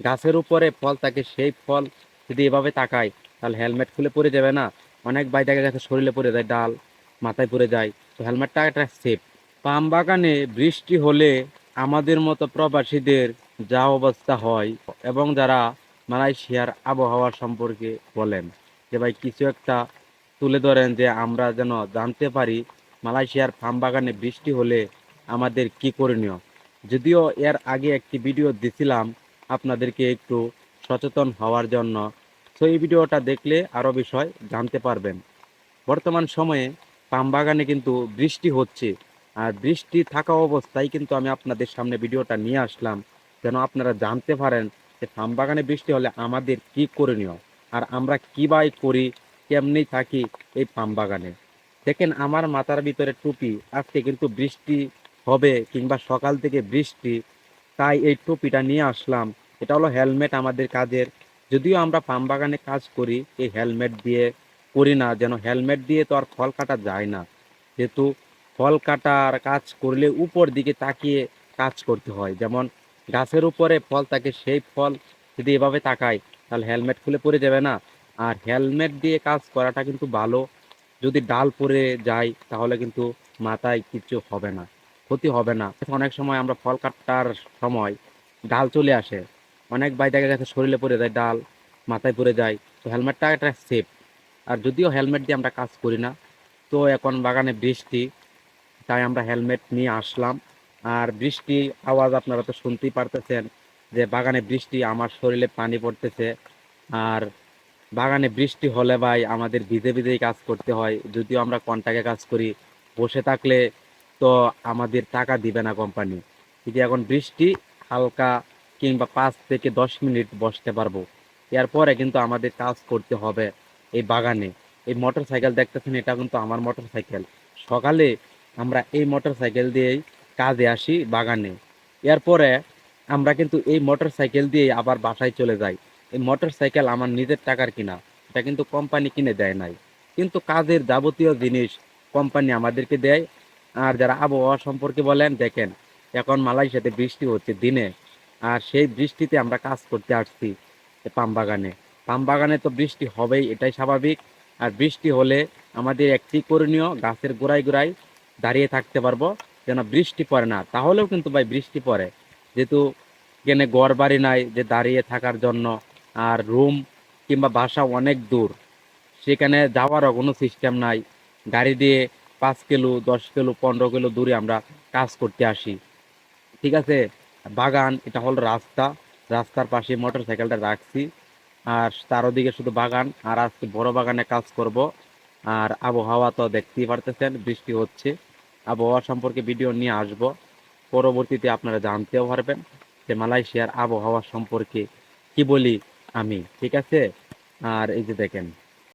গাছের উপরে ফল থাকে, সেই ফল যদি এভাবে তাকায়, তাহলে হেলমেট খুলে পড়ে যাবে না। অনেক বাই দেখা গেছে শরীরে পড়ে যায়, ডাল মাথায় পড়ে যায়। তো হেলমেটটা একটা সেফ পাম বাগানে বৃষ্টি হলে আমাদের মতো প্রবাসীদের যা অবস্থা হয় এবং যারা মালয়েশিয়ার আবহাওয়া সম্পর্কে বলেন যে, ভাই, কিছু একটা তুলে ধরেন যে, আমরা যেন জানতে পারি মালয়েশিয়ার পাম বাগানে বৃষ্টি হলে আমাদের কি করণীয়। যদিও এর আগে একটি ভিডিও দিছিলাম আপনাদেরকে একটু সচেতন হওয়ার জন্য। তো এই ভিডিওটা দেখলে আরও বিষয় জানতে পারবেন। বর্তমান সময়ে পাম বাগানে কিন্তু বৃষ্টি হচ্ছে। আর বৃষ্টি থাকা অবস্থায় কিন্তু আমি আপনাদের সামনে ভিডিওটা নিয়ে আসলাম। যেন আপনারা জানতে পারেন যে পাম বাগানে বৃষ্টি হলে আমাদের কি করণীয়? আর আমরা বাই করি কেমনি থাকি এই পাম বাগানে দেখেন আমার মাথার ভিতরে টুপি, আজকে কিন্তু বৃষ্টি হবে কিংবা সকাল থেকে বৃষ্টি, তাই এই টুপিটা নিয়ে আসলাম। এটা হলো হেলমেট আমাদের কাজের। যদিও আমরা পাম বাগানে কাজ করি, এই হেলমেট দিয়ে করি না। যেন হেলমেট দিয়ে তো আর ফল কাটা যায় না। যেহেতু ফল কাটার কাজ করলে উপর দিকে তাকিয়ে কাজ করতে হয়। যেমন গাছের উপরে ফল থাকে, সেই ফল যদি এভাবে তাকায়, তাহলে হেলমেট খুলে পড়ে যাবে না। আর হেলমেট দিয়ে কাজ করাটা কিন্তু ভালো। যদি ডাল পরে যায়, তাহলে কিন্তু মাথায় কিছু হবে না, ক্ষতি হবে না। অনেক সময় আমরা ফল কাটার সময় ডাল চলে আসে। অনেক বাই দেখা গেছে শরীরে পড়ে যায়, ডাল মাথায় পড়ে যায়, তো হেলমেটটা একটা সেফ আর যদিও হেলমেট দিয়ে আমরা কাজ করি না, তো এখন বাগানে বৃষ্টি, তাই আমরা হেলমেট নিয়ে আসলাম। আর বৃষ্টি আওয়াজ আপনারা তো শুনতেই পারতেছেন যে বাগানে বৃষ্টি, আমার শরীরে পানি পড়তেছে। আর বাগানে বৃষ্টি হলে ভাই আমাদের ভিজে ভিজেই কাজ করতে হয়, যদিও আমরা কন্টাকে কাজ করি, বসে থাকলে তো আমাদের টাকা দিবে না কোম্পানি যদি এখন বৃষ্টি হালকা কিংবা পাঁচ থেকে দশ মিনিট বসতে পারব। এরপরে কিন্তু আমাদের কাজ করতে হবে এই বাগানে। এই মোটর সাইকেল দেখতেছেন, এটা কিন্তু আমার মোটর সাইকেল সকালে আমরা এই মোটর সাইকেল দিয়েই কাজে আসি বাগানে। এরপরে আমরা কিন্তু এই মোটর সাইকেল দিয়ে আবার বাসায় চলে যাই। এই মোটর সাইকেল আমার নিজের টাকার কিনা, এটা কিন্তু কোম্পানি কিনে দেয় নাই। কিন্তু কাজের যাবতীয় জিনিস কোম্পানি আমাদেরকে দেয়। আর যারা আবহাওয়া সম্পর্কে বলেন, দেখেন, এখন মালয়েশিয়াতে বৃষ্টি হচ্ছে দিনে। আর সেই বৃষ্টিতে আমরা কাজ করতে আসছি পাম বাগানে পাম বাগানে তো বৃষ্টি হবেই, এটাই স্বাভাবিক। আর বৃষ্টি হলে আমাদের একটি করণীয় গাছের গোড়ায় গোড়ায় দাঁড়িয়ে থাকতে পারব, যেন বৃষ্টি পড়ে না। তাহলেও কিন্তু ভাই বৃষ্টি পড়ে। যেহেতু এখানে ঘর বাড়ি নাই যে দাঁড়িয়ে থাকার জন্য, আর রুম কিংবা বাসা অনেক দূর, সেখানে যাওয়ারও কোনো সিস্টেম নাই। গাড়ি দিয়ে পাঁচ কিলো, দশ কিলো, পনেরো কিলো দূরে আমরা কাজ করতে আসি। ঠিক আছে? বাগান, এটা হল রাস্তা। রাস্তার পাশে মোটর সাইকেলটা রাখছি। আর তার ওদিকে শুধু বাগান। আর আজকে বড় বাগানে কাজ করব। আর আবহাওয়া তো দেখতেই পারতেছেন, বৃষ্টি হচ্ছে। আবহাওয়া সম্পর্কে ভিডিও নিয়ে আসব। পরবর্তীতে আপনারা জানতেও পারবেন যে মালয়েশিয়ার আবহাওয়া সম্পর্কে কি বলি আমি, ঠিক আছে? আর এই যে দেখেন